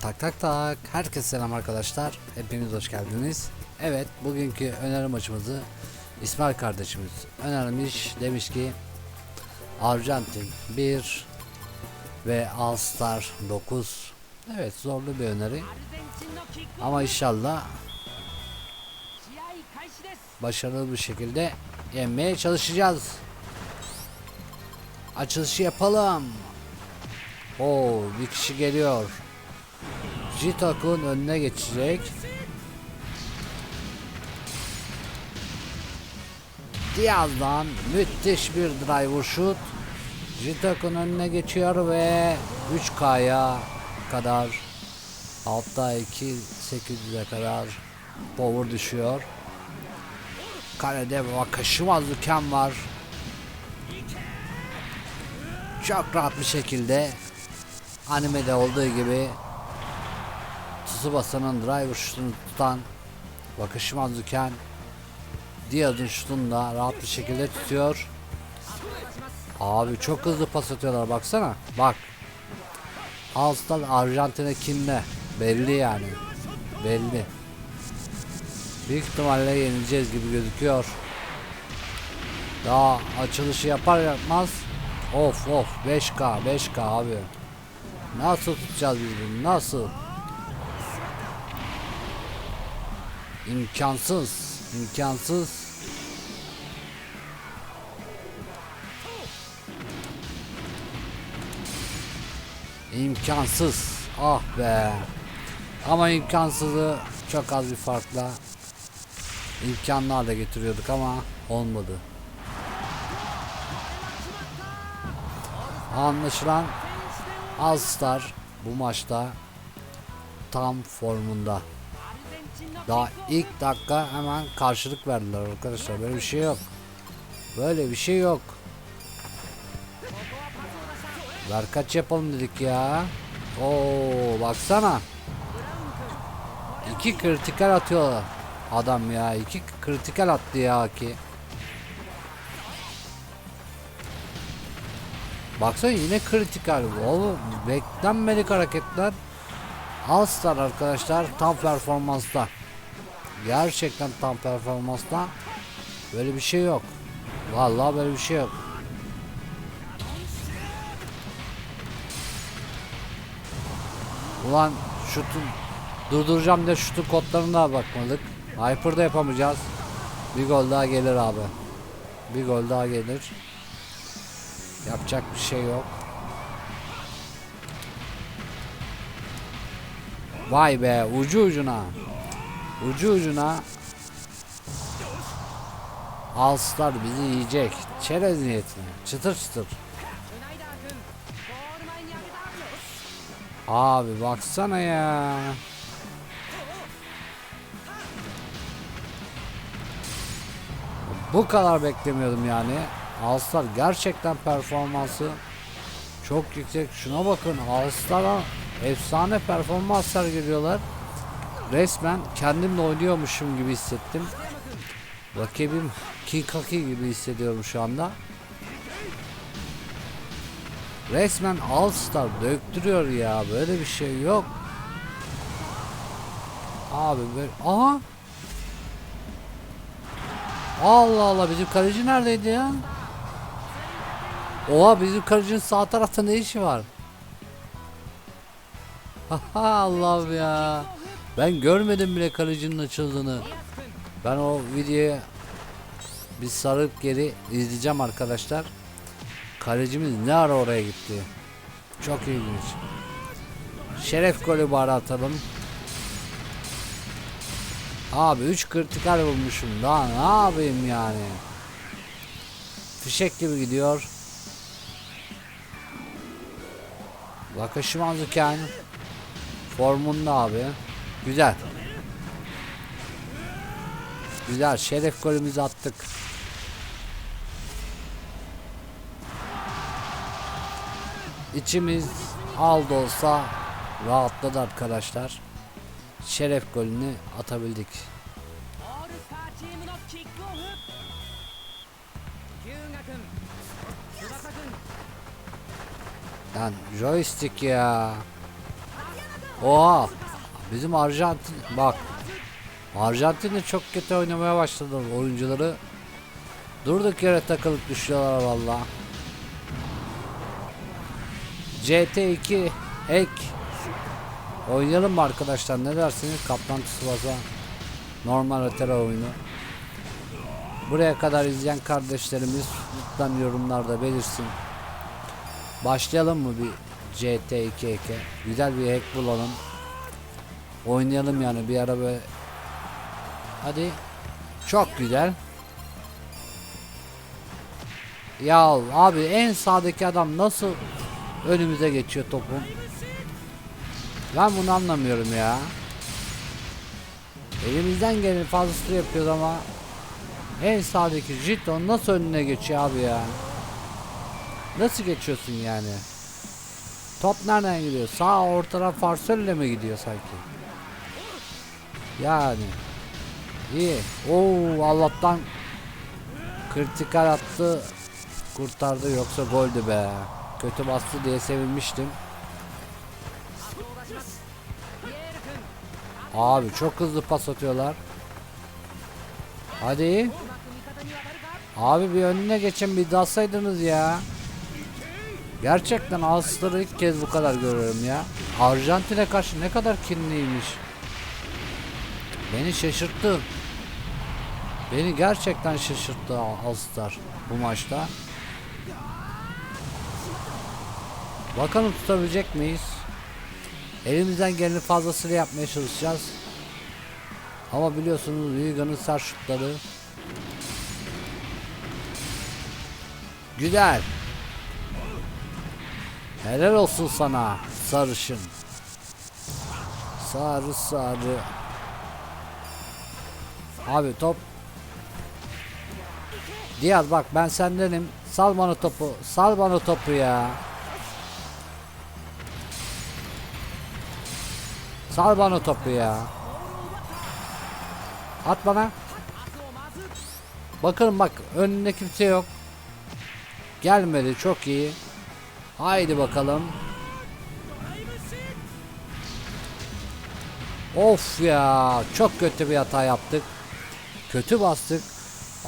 Tak tak tak. Herkese selam arkadaşlar. Hepiniz hoş geldiniz. Evet, bugünkü öneri maçımızı İsmail kardeşimiz önermiş. Demiş ki Arjantin 1 ve All Star 9. Evet, zorlu bir öneri. Ama inşallah başarılı bir şekilde yenmeye çalışacağız. Açılışı yapalım. Oo, bir kişi geliyor. Jitok'un önüne geçecek. Diaz'dan müthiş bir driver shoot. Jitok'un önüne geçiyor ve 3K'ya kadar altta 2 800'e kadar power düşüyor. Kalede Vakashima Zuken var. Çok rahat bir şekilde animede olduğu gibi Tsubasa'nın driver şutunu tutan Zuken Diaz'ın şutunu da rahat bir şekilde tutuyor. Abi çok hızlı pas atıyorlar baksana. Bak. Alstar Arjantin'e kimle? Belli yani. Belli. Büyük ihtimalle yenileceğiz gibi gözüküyor. Daha açılışı yapar yapmaz. Of of 5K 5K abi. Nasıl tutacağız biz? Nasıl? İmkansız. imkansız. İmkansız. Ah be. Ama imkansızı çok az bir farkla imkanlarla getiriyorduk ama olmadı. Anlaşılan Alstar bu maçta tam formunda. Daha ilk dakika hemen karşılık verdiler arkadaşlar. Böyle bir şey yok. Böyle bir şey yok. Ver kaç yapalım dedik ya. Oo baksana. İki kritikal atıyor adam ya. İki kritikal attı ya ki. Baksana yine kritikal. Oğlum beklenmedik hareketler. Alstar arkadaşlar tam performansta. Gerçekten tam performansta. Böyle bir şey yok. Vallahi böyle bir şey yok. Ulan şutun durduracağım da şutun kodlarına bakmadık. Hyper'da yapamayacağız. Bir gol daha gelir abi. Bir gol daha gelir. Yapacak bir şey yok. Vay be ucu ucuna. Ucu ucuna. Alstar bizi yiyecek. Çerez niyetine. Çıtır çıtır. Abi baksana ya. Bu kadar beklemiyordum yani. Alstar gerçekten performansı çok yüksek. Şuna bakın Alstar'a efsane performans sergiliyorlar. Resmen kendimle oynuyormuşum gibi hissettim. Rakibim Kikaki gibi hissediyorum şu anda. Resmen All Star döktürüyor ya. Böyle bir şey yok. Abi böyle... Aha! Allah Allah bizim kaleci neredeydi ya? Oha bizim kalecinin sağ tarafta ne işi var? Allah'ım ya. Ben görmedim bile kalecinin açıldığını. Ben o videoyu bir sarıp geri izleyeceğim arkadaşlar. Kalecimiz ne ara oraya gitti? Çok ilginç. Şeref golü bari atalım. Abi 3 kritikal bulmuşum. Daha ne yapayım yani? Fişek gibi gidiyor. Vakashima Zuken formunda abi. Güzel. Güzel. Şeref golümüzü attık. İçimiz al da olsa rahatladı arkadaşlar. Şeref golünü atabildik. Lan joystick ya. Oha. Bizim Arjantin bak. Arjantin de çok kötü oynamaya başladı oyuncuları. Durduk yere takılıp düşüyorlar valla. CT2 ek. Oynayalım mı arkadaşlar? Ne dersiniz? Kaptan Tsubasa Normal Atera oyunu. Buraya kadar izleyen kardeşlerimiz lütfen yorumlarda belirsin. Başlayalım mı bir CT2 eke? Güzel bir hack bulalım Oynayalım yani bir ara böyle Hadi Çok güzel Ya abi en sağdaki adam nasıl önümüze geçiyor topun ben bunu anlamıyorum ya. Elimizden gelen fazlasını yapıyoruz ama en sağdaki Jiton nasıl önüne geçiyor abi ya? Nasıl geçiyorsun yani? Top nereden gidiyor? Sağ ortadan farsölle mi gidiyor sanki? Yani. İyi. Oo Allah'tan kritikal attı. Kurtardı yoksa goldü be. Kötü bastı diye sevinmiştim. Abi çok hızlı pas atıyorlar. Hadi. Abi bir önüne geçin bir dalsaydınız ya. Gerçekten Ağustos'ları ilk kez bu kadar görüyorum ya. Arjantin'e karşı ne kadar kinliymiş. Beni şaşırttı. Beni gerçekten şaşırttı Alstar bu maçta. Bakalım tutabilecek miyiz? Elimizden geleni fazlasıyla yapmaya çalışacağız. Ama biliyorsunuz Liga'nın sert şutları. Güzel. Helal olsun sana sarışın. Sarı sarı. Abi top. Diğer bak ben sendenim. Sal bana topu. Sal bana topu ya. Sal bana topu ya. At bana. Bakalım bak önünde kimse yok. Gelmedi çok iyi. Haydi bakalım. Of ya çok kötü bir hata yaptık. Kötü bastık.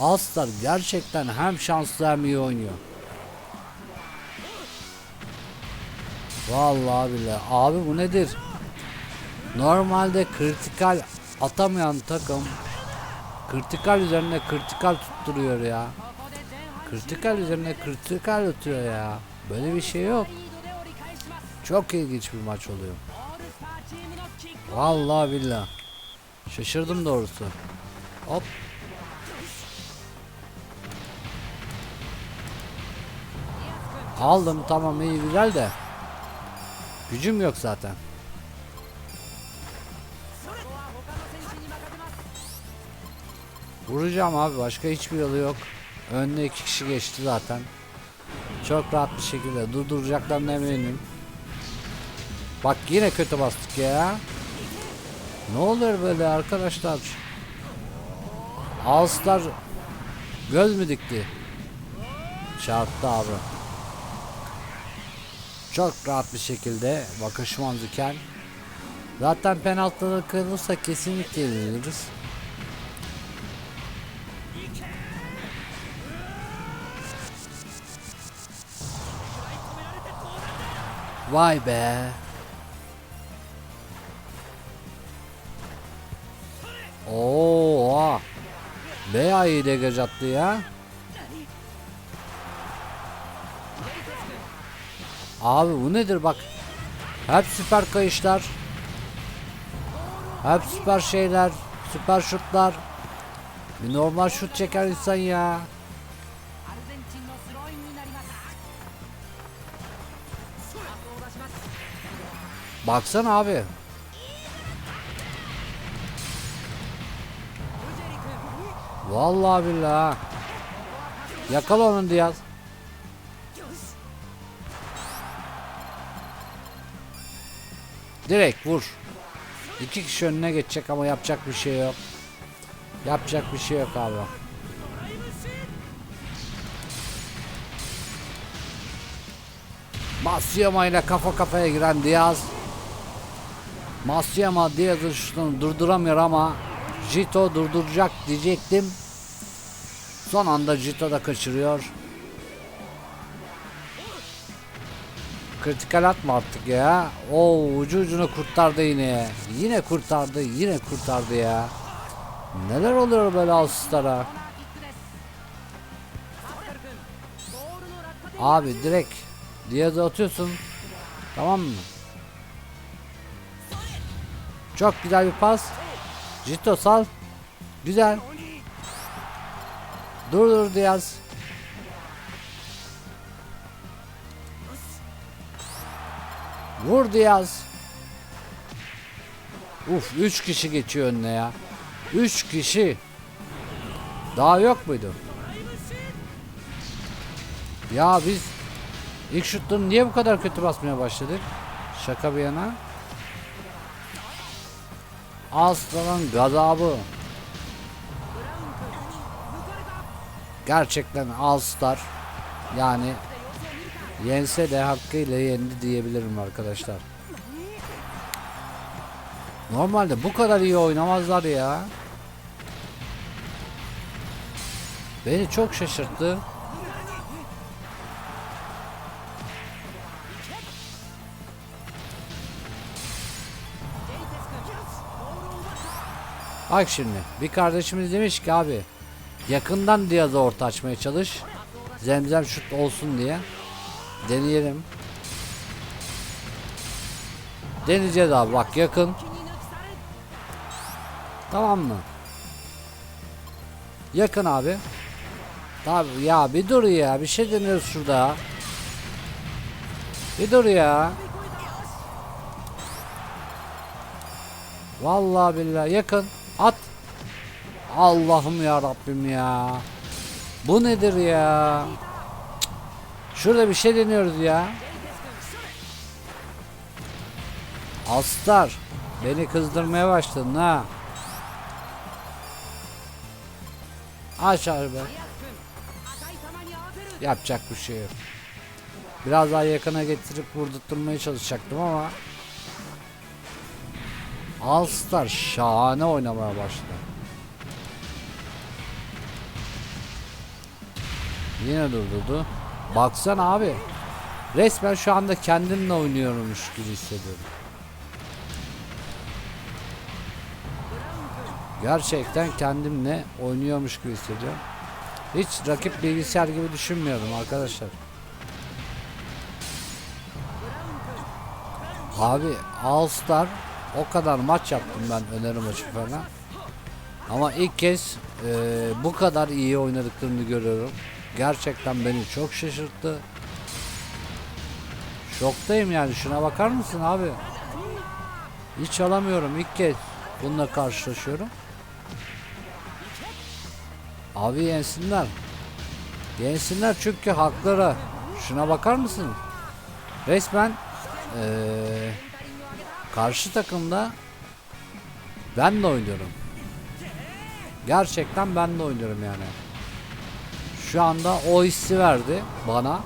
Alstar gerçekten hem şanslı hem iyi oynuyor. Vallahi billahi abi bu nedir? Normalde kritikal atamayan takım kritikal üzerine kritikal tutturuyor ya. Kritikal üzerine kritikal atıyor ya. Böyle bir şey yok. Çok ilginç bir maç oluyor. Vallahi billah. Şaşırdım doğrusu. Hop. Aldım tamam iyi güzel de. Gücüm yok zaten. Vuracağım abi başka hiçbir yolu yok. Önüne iki kişi geçti zaten. Çok rahat bir şekilde durduracaklarına eminim. Bak yine kötü bastık ya. Ne oluyor böyle arkadaşlar? Alstar göz mü dikti? Çarptı abi. Çok rahat bir şekilde bakış manzıken. Zaten penaltıda kırılırsa kesinlikle yeniliriz. Vay be. Oo. Bayağı iyi degaj attı ya. Abi bu nedir bak. Hep süper kayışlar. Hep süper şeyler. Süper şutlar. Bir normal şut çeker insan ya. アル Vallahi billahi. Yakala onu Diaz. Direkt vur. İki kişi önüne geçecek ama yapacak bir şey yok. Yapacak bir şey yok abi. Basiyama ile kafa kafaya giren Diaz. Masuyama Diaz'ın şutunu durduramıyor ama Jito durduracak diyecektim. Son anda Jita da kaçırıyor. Kritikal atma attık ya. O ucu ucuna kurtardı yine. Yine kurtardı, yine kurtardı ya. Neler oluyor böyle Alstar'a? Abi direkt Diaz'a atıyorsun. Tamam mı? Çok güzel bir pas. Jito sal. Güzel. Dur dur Diaz. Vur Diaz. Uf 3 kişi geçiyor önüne ya. 3 kişi. Daha yok muydu? Ya biz ilk şutları niye bu kadar kötü basmaya başladık? Şaka bir yana. Aslanın gazabı. Gerçekten All Star. Yani yense de hakkıyla yendi diyebilirim arkadaşlar. Normalde bu kadar iyi oynamazlar ya. Beni çok şaşırttı. Bak şimdi bir kardeşimiz demiş ki abi yakından Diaz'a orta açmaya çalış. Zemzem şut olsun diye. Deneyelim. Deneyeceğiz abi bak yakın. Tamam mı? Yakın abi. Tabi ya bir dur ya bir şey deniyoruz şurada. Bir dur ya. Vallahi billahi yakın. Allah'ım ya Rabbim ya. Bu nedir ya? Şurada bir şey deniyoruz ya. Astar. Beni kızdırmaya başladın ha. Aşağı be. Yapacak bir şey yok. Biraz daha yakına getirip vurdurtmaya çalışacaktım ama Alstar şahane oynamaya başladı. Yine durdurdu. Baksana abi. Resmen şu anda kendimle oynuyormuş gibi hissediyorum. Gerçekten kendimle oynuyormuş gibi hissediyorum. Hiç rakip bilgisayar gibi düşünmüyorum arkadaşlar. Abi All Star o kadar maç yaptım ben öneri maçı falan. Ama ilk kez e, bu kadar iyi oynadıklarını görüyorum. Gerçekten beni çok şaşırttı. Şoktayım yani şuna bakar mısın abi? Hiç alamıyorum ilk kez bununla karşılaşıyorum. Abi yensinler. Yensinler çünkü hakları. Şuna bakar mısın? Resmen eee, karşı takımda ben de oynuyorum. Gerçekten ben de oynuyorum yani. Şu anda o hissi verdi bana.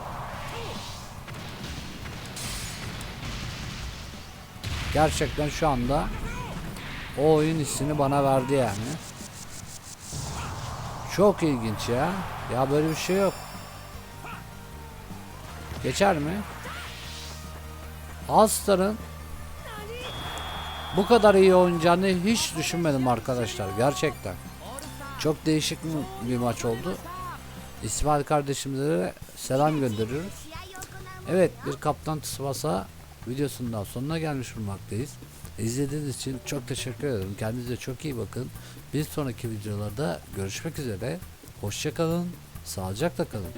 Gerçekten şu anda o oyun hissini bana verdi yani. Çok ilginç ya. Ya böyle bir şey yok. Geçer mi? All-Star'ın bu kadar iyi oynayacağını hiç düşünmedim arkadaşlar. Gerçekten. Çok değişik bir maç oldu. İsmail kardeşimize de selam gönderiyoruz. Evet bir Kaptan Tsubasa videosundan sonuna gelmiş bulunmaktayız. İzlediğiniz için çok teşekkür ederim. Kendinize çok iyi bakın. Bir sonraki videolarda görüşmek üzere. Hoşçakalın. Sağlıcakla kalın.